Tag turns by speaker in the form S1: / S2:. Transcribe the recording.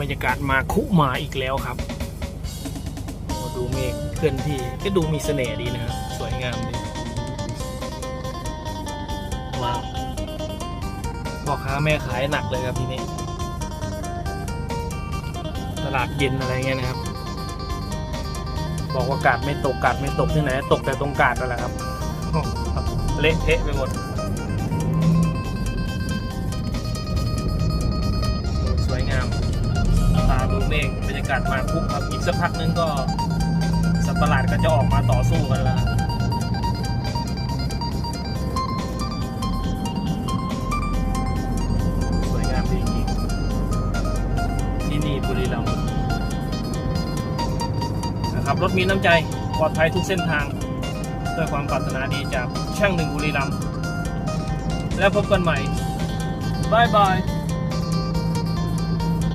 S1: บรรยากาศมาคุมาอีกแล้วครับดูเมฆเคลื่อนที่ก็ดูมีเสน่ห์ดีนะครับ สวยงามดีว้าวพ่อค้าแม่ขายหนักเลยครับที่นี่ตลาดเย็นอะไรเงี้ยนะครับ บอกว่ากาดไม่ตกกาดไม่ตกที่ไหน ตกแต่ตรงกาดนั่นแหละครับเละเทะไปหมด กาศมาคุกครับอีกสักพักนึงก็สัตว์ประหลาดก็จะออกมาต่อสู้กันแล้วสวยงามดีจริงที่นี่บุรีรัมย์นะครับรถมีน้ำใจปลอดภัยทุกเส้นทางด้วยความปรารถนาดีจากช่างหนึ่งบุรีรัมย์แล้วพบกันใหม่บายบาย